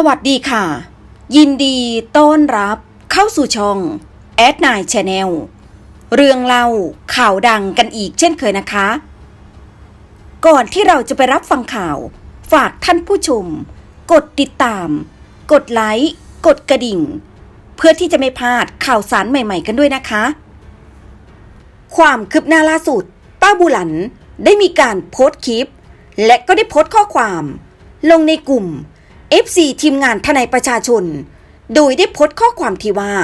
สวัสดีค่ะ ยินดีต้อนรับเข้าสู่ช่องแอดนายชาแนลเรื่องเล่าข่าวดังกันอีกเช่นเคยนะคะ ก่อนที่เราจะไปรับฟังข่าว ฝากท่านผู้ชม กดติดตาม กดไลค์ กดกระดิ่ง เพื่อที่จะไม่พลาดข่าวสารใหม่ๆกันด้วยนะคะ ความคืบหน้าล่าสุด ป้าบุหลันได้มีการโพสต์คลิป และก็ได้โพสต์ข้อความ ลงในกลุ่ม FC ทีมงานทนายประชาชน โดยได้โพสต์ข้อความที่ว่า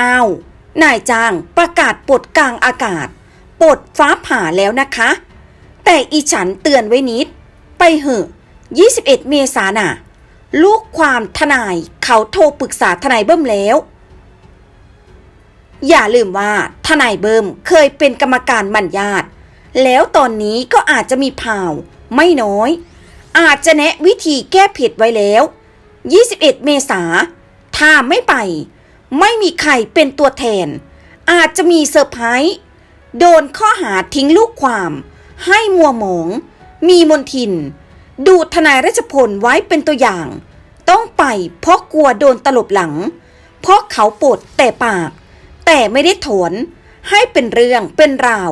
อ้าว นายจ้างประกาศปลดกลางอากาศ ปลดฟ้าผ่าแล้วนะคะ แต่อีฉันเตือนไว้นิด ไปเหอะ 21 เมษาน่ะ ลูกความทนายเขาโทรปรึกษาทนายเบิ้มแล้ว อย่าลืมว่าทนายเบิ้มเคยเป็นกรรมการมันญาติแล้วตอนนี้ก็อาจจะมีข่าวไม่น้อย อาจจะแนะวิธีแก้ผิดไว้แล้ว 21 เมษาถ้าไม่ไป ไม่มีใครเป็นตัวแทน อาจจะมีเซอร์ไพรส์โดนข้อหาทิ้งลูกความ ให้มัวหมอง มีมนทิน ดูทนายรัชพลไว้เป็นตัวอย่าง ต้องไปเพราะกลัวโดนตลบหลัง เพราะเขาปวดแต่ปาก แต่ไม่ได้ถอนให้เป็นเรื่องเป็นราว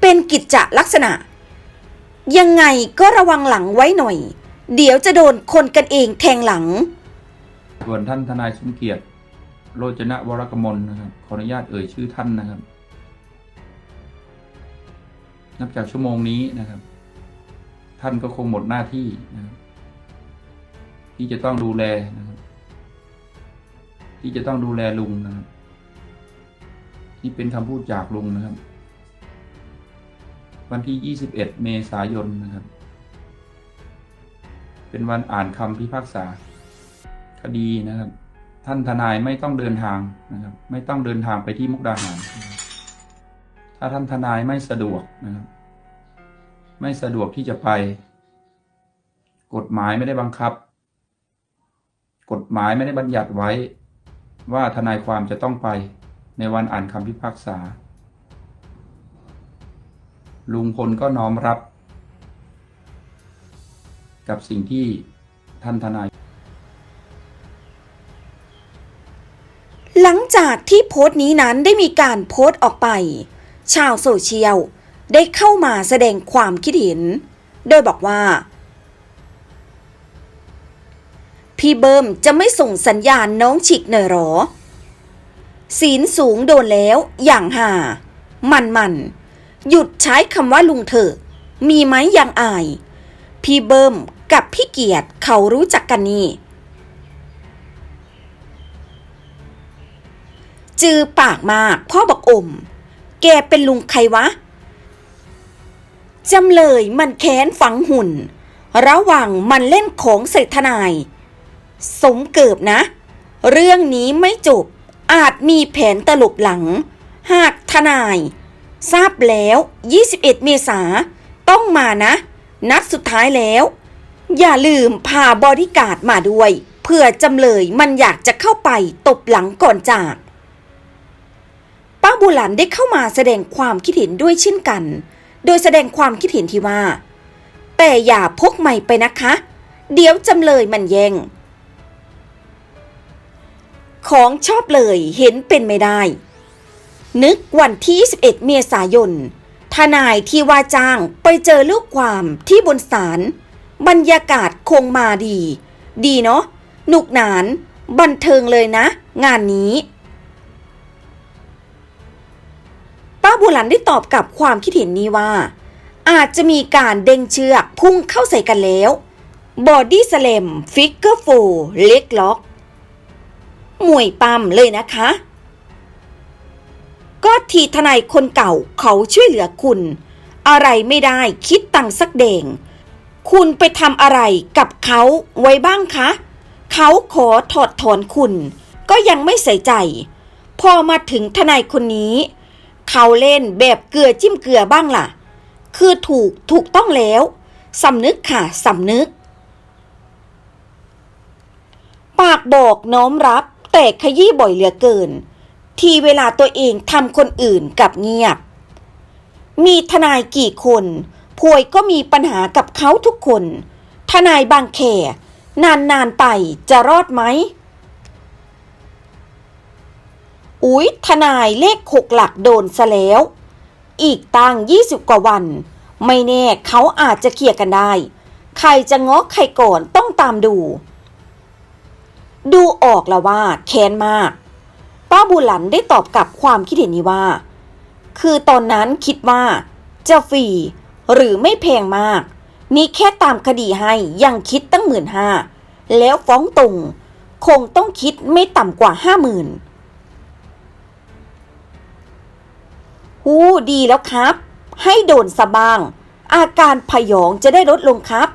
เป็นกิจจลักษณะ ยังไงก็ระวังหลังไว้หน่อย เดี๋ยวจะโดนคนกันเองแทงหลัง ส่วนท่านทนายสมเกียรติโรจนะวรกมลนะครับขออนุญาตเอ่ยชื่อท่านนะครับ นับจากชั่วโมงนี้นะครับ ท่านก็คงหมดหน้าที่นะครับที่จะต้องดูแลนะครับ ที่จะต้องดูแลลุงนะครับนี่เป็นคำพูดจากลุงนะครับ วันที่ 21 เมษายนนะครับ เป็นวันอ่านคำพิพากษา คดีนะครับ ท่านทนายไม่ต้องเดินทางนะครับ ไม่ต้องเดินทางไปที่มุกดาหาร ถ้าท่านทนายไม่สะดวกนะครับ ไม่สะดวกที่จะไป กฎหมายไม่ได้บังคับ กฎหมายไม่ได้บัญญัติไว้ ว่าทนายความจะต้องไปในวันอ่านคำพิพากษา ลุงพลก็น้อมรับ กับสิ่งที่ท่านทนาย หลังจากที่โพสต์นี้นั้นได้มีการโพสต์ออกไป ชาวโซเชียลได้เข้ามาแสดงความคิดเห็น โดยบอกว่า พี่เบิร์มจะไม่ส่งสัญญาณน้องฉิกหน่อยหรอศีลสูงโดนแล้วอย่างห่า มันมัน หยุดใช้คำว่าลุงเถอะ มีไหมยังอาย พี่เบิร์มกับพี่เกียรติเขารู้จักกันนี่ จือปากมากพ่อบอกอม แกเป็นลุงใครวะ จำเลยมันแค้นฝังหุ่น ระหว่างมันเล่นของใส่ทนาย สมเกิบนะ เรื่องนี้ไม่จบอาจมีแผนตลบหลัง หากทนาย ทราบแล้ว 21 เมษาต้องมานะ นัดสุดท้ายแล้ว อย่าลืมพาบอดี้การ์ดมาด้วยเพื่อจำเลยมันอยากจะเข้าไปตบหลังก่อนจาก ป้าบุหลันได้เข้ามาแสดงความคิดเห็นด้วยเช่นกัน โดยแสดงความคิดเห็นที่ว่า แต่อย่าพกใหม่ไปนะคะ เดี๋ยวจำเลยมันแย่งของชอบเลยเห็นเป็นไม่ได้ นึกวันที่ 21 เมษายน ทนายที่ว่าจ้างไปเจอลูกความที่บนศาล บรรยากาศคงมาดี ดีเนาะ หนุกหนาน บันเทิงเลยนะ งานนี้ ป้าบุหลันได้ตอบกับความคิดเห็นนี้ว่า อาจจะมีการเด้งเชือกพุ่งเข้าใส่กันแล้ว บอดี้สเลมฟิกเกอร์โฟเล็กล็อกมวยปั๊มเลยนะคะ ก็ทีทนายคนเก่าเขาช่วยเหลือคุณ อะไรไม่ได้คิดตังสักเดง คุณไปทำอะไรกับเขาไว้บ้างคะ เขาขอถอดถอนคุณ ก็ยังไม่ใส่ใจ พอมาถึงทนายคนนี้ เขาเล่นแบบเกลือจิ้มเกลือบ้างล่ะ คือถูกถูกต้องแล้วสำนึกค่ะสำนึก ปากบอกน้อมรับแต่ขยี้บ่อยเหลือเกิน ทีเวลาตัวเองทำคนอื่นกับเงียบ มีทนายกี่คนพวยก็มีปัญหากับเขาทุกคน ทนายบางแคนานๆไปจะรอดไหม อุ๊ย ทนายเลขหกหลักโดนซะแล้ว อีกตั้งยี่สิบกว่าวัน ไม่แน่เขาอาจจะเคลียร์กันได้ ใครจะง้อใครก่อนต้องตามดู ดูออกแล้วว่าแค้นมาก ป้าบุหลันได้ตอบกลับความคิดเห็นนี้ว่า คือตอนนั้นคิดว่าจะฟรีหรือไม่แพงมาก นี่แค่ตามคดีให้ยังคิดตั้งหมื่นห้าแล้วฟ้องตรงคงต้องคิดไม่ต่ำกว่าห้าหมื่นหูดีแล้วครับ ให้โดนสะบาง อาการพยองจะได้ลดลงครับ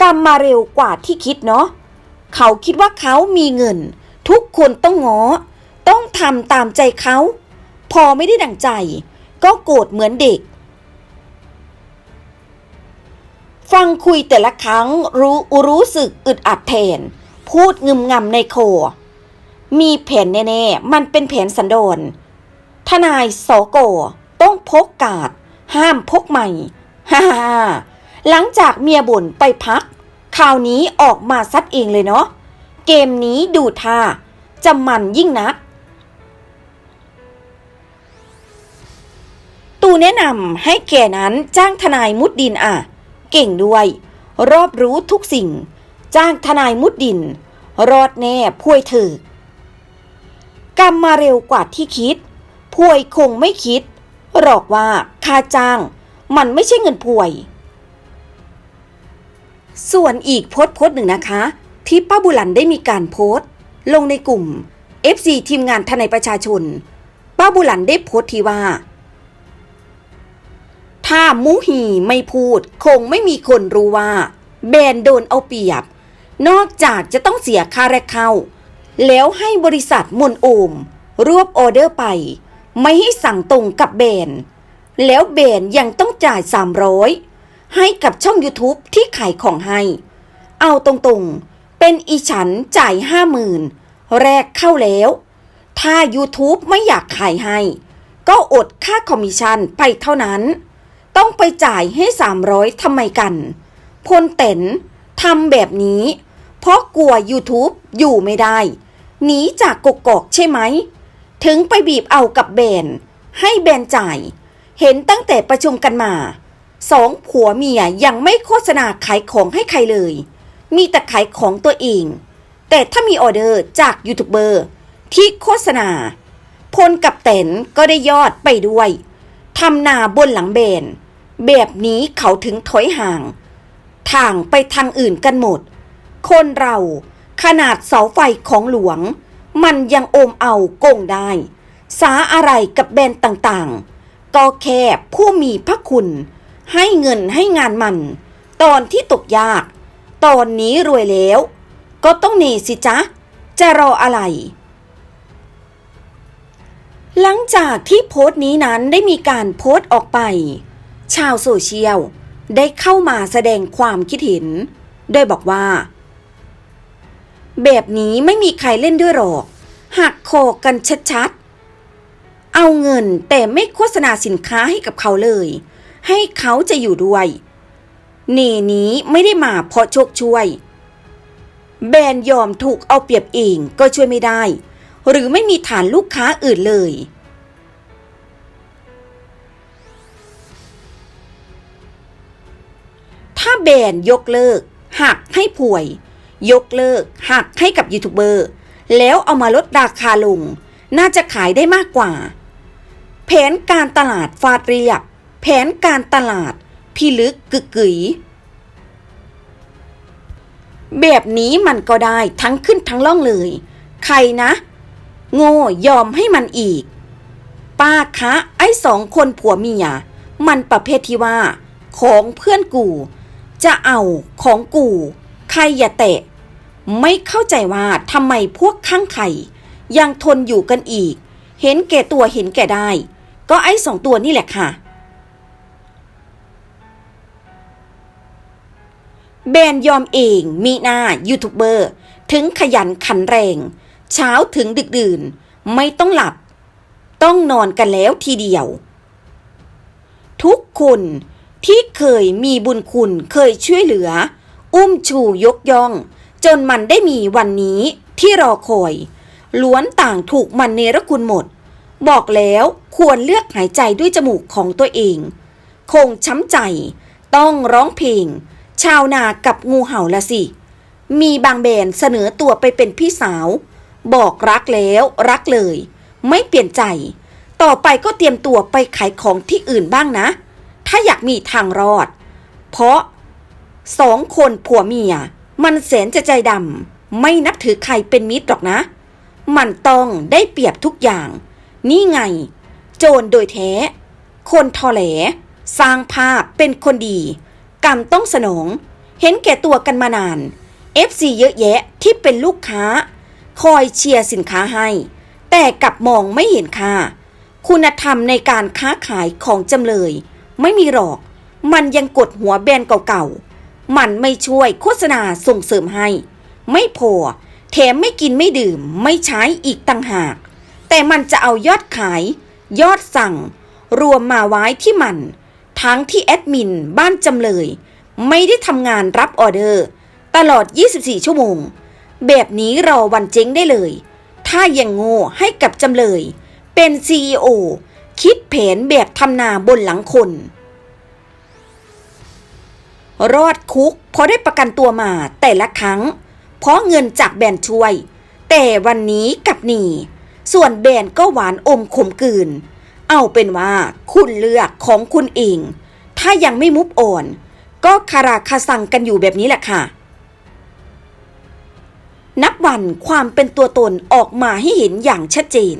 กรรมมาเร็วกว่าที่คิดเนาะเขาคิดว่าเขามีเงิน ทุกคนต้องง้อ ต้องทำตามใจเขา พอไม่ได้ดั่งใจ ก็โกรธเหมือนเด็ก ฟังคุยแต่ละครั้งรู้รู้สึกอึดอัดแทน พูดงึมงำในโค มีแผนแน่ๆ มันเป็นแผนสันโดษทนายสโกต้องพกกาด ห้ามพกใหม่ฮ่าฮ่าหลังจากเมียบ่นไปพัก คราวนี้ออกมาซัดเองเลยเนาะ เกมนี้ดูท่าจะมันยิ่งนัก ตูแนะนำให้แกนั้นจ้างทนายมุดดินอะ เก่งด้วย รอบรู้ทุกสิ่ง จ้างทนายมุดดิน รอดแน่พวยเถอกรรมมาเร็วกว่าที่คิด พวยคงไม่คิด หรอกว่าค่าจ้าง มันไม่ใช่เงินพวย ส่วนอีกพสต์โพสต์หนึ่งนะคะ ที่ป้าบุหลันได้มีการโพสต์ ลงในกลุ่ม FC ทีมงานทนายประชาชน ป้าบุหลันได้โพสต์ที่ว่า ถ้ามูฮีไม่พูด คงไม่มีคนรู้ว่า แบรนด์โดนเอาเปรียบ นอกจากจะต้องเสียค่าแรกเข้า แล้วให้บริษัทมนโอม รวบออเดอร์ไป ไม่ให้สั่งตรงกับแบรนด์แล้วแบรนด์ยังต้องจ่าย 300ให้กับช่อง YouTube ที่ขายของให้ เอาตรงๆ เป็นอีฉันจ่ายห้าหมื่นแรกเข้าแล้ว ถ้า YouTube ไม่อยากขายให้ ก็อดค่าคอมมิชชั่นไปเท่านั้น ต้องไปจ่ายให้ 300ทำไมกันพลเต็นทำแบบนี้ เพราะกลัว YouTube อยู่ไม่ได้ หนีจากกกอกใช่ไหม ถึงไปบีบเอากับแบรนให้แบรนจ่าย เห็นตั้งแต่ประชุมกันมา สองผัวเมียยังไม่โฆษณาขายของให้ใครเลย มีแต่ขายของตัวเอง แต่ถ้ามีออเดอร์จากยูทูบเบอร์ที่โฆษณา พลกับเต็นก็ได้ยอดไปด้วยทำนาบนหลังเบน แบบนี้เขาถึงถอยห่าง ทางไปทางอื่นกันหมด คนเราขนาดเสาไฟของหลวง มันยังโอมเอาโกงได้ สาอะไรกับแบรนด์ต่างๆ ก็แค่ผู้มีพระคุณ ให้เงินให้งานมัน ตอนที่ตกยาก ตอนนี้รวยแล้ว ก็ต้องหนีสิจ๊ะ จะรออะไร หลังจากที่โพสต์นี้นั้นได้มีการโพสต์ออกไป ชาวโซเชียลได้เข้ามาแสดงความคิดเห็น โดยบอกว่า แบบนี้ไม่มีใครเล่นด้วยหรอกหักโคกันชัดๆ เอาเงินแต่ไม่โฆษณาสินค้าให้กับเขาเลย ให้เขาจะอยู่ด้วย เนนี้ไม่ได้มาเพราะโชคช่วย แบรนด์ยอมถูกเอาเปรียบเองก็ช่วยไม่ได้ หรือไม่มีฐานลูกค้าอื่นเลย ถ้าแบรนด์ยกเลิกหักให้ป่วย ยกเลิกหักให้กับยูทูบเบอร์แล้วเอามาลดราคาลง น่าจะขายได้มากกว่า แผนการตลาดฟาดเรียบ แผนการตลาด พิลึกกึกกึ๋ยแบบนี้มันก็ได้ทั้งขึ้นทั้งล่องเลย ใครนะ โง่ยอมให้มันอีก ป้าคะไอ้สองคนผัวเมีย มันประเภทที่ว่า ของเพื่อนกู จะเอาของกู ใครอย่าแตะ ไม่เข้าใจว่าทำไมพวกข้างไข่ยังทนอยู่กันอีก เห็นแก่ตัวเห็นแก่ได้ ก็ไอ้สองตัวนี่แหละค่ะ แบนยอมเองมีหน้ายูทูบเบอร์ ถึงขยันขันแรง เช้าถึงดึกดื่น ไม่ต้องหลับ ต้องนอนกันแล้วทีเดียว ทุกคนที่เคยมีบุญคุณเคยช่วยเหลือ อุ้มชูยกย่อง จนมันได้มีวันนี้ที่รอคอย ล้วนต่างถูกมันเนรคุณหมด บอกแล้วควรเลือกหายใจด้วยจมูกของตัวเอง คงช้ำใจ ต้องร้องเพลง ชาวนากับงูเห่าละสิ มีบางแบนเสนอตัวไปเป็นพี่สาว บอกรักแล้วรักเลย ไม่เปลี่ยนใจ ต่อไปก็เตรียมตัวไปขายของที่อื่นบ้างนะ ถ้าอยากมีทางรอด เพราะสองคนผัวเมีย มันแสนจะใจดำไม่นับถือใครเป็นมิตรหรอกนะ มันต้องได้เปรียบทุกอย่าง นี่ไง โจรโดยแท้ คนทอแหล สร้างภาพเป็นคนดี กรรมต้องสนอง เห็นแก่ตัวกันมานาน FC เยอะแยะที่เป็นลูกค้า คอยเชียร์สินค้าให้ แต่กลับมองไม่เห็นค่า คุณธรรมในการค้าขายของจำเลย ไม่มีหรอก มันยังกดหัวแบรนด์เก่าๆ มันไม่ช่วยโฆษณาส่งเสริมให้ ไม่พอ แถมไม่กินไม่ดื่ม ไม่ใช้อีกต่างหาก แต่มันจะเอายอดขาย ยอดสั่ง รวมมาไว้ที่มัน ทั้งที่แอดมินบ้านจำเลย ไม่ได้ทำงานรับออเดอร์ ตลอด 24 ชั่วโมง แบบนี้รอวันเจ๊งได้เลย ถ้ายังโง่ให้กับจำเลย เป็น CEO คิดแผนแบบทำนาบนหลังคน รอดคุกเพราะได้ประกันตัวมาแต่ละครั้ง เพราะเงินจากแบนช่วย แต่วันนี้กับหนีส่วนแบนก็หวานอมขมกืน เอาเป็นว่าคุณเลือกของคุณเอง ถ้ายังไม่มุบอ่อน ก็คาราคาซังกันอยู่แบบนี้แหละค่ะ นับวันความเป็นตัวตนออกมาให้เห็นอย่างชัดเจน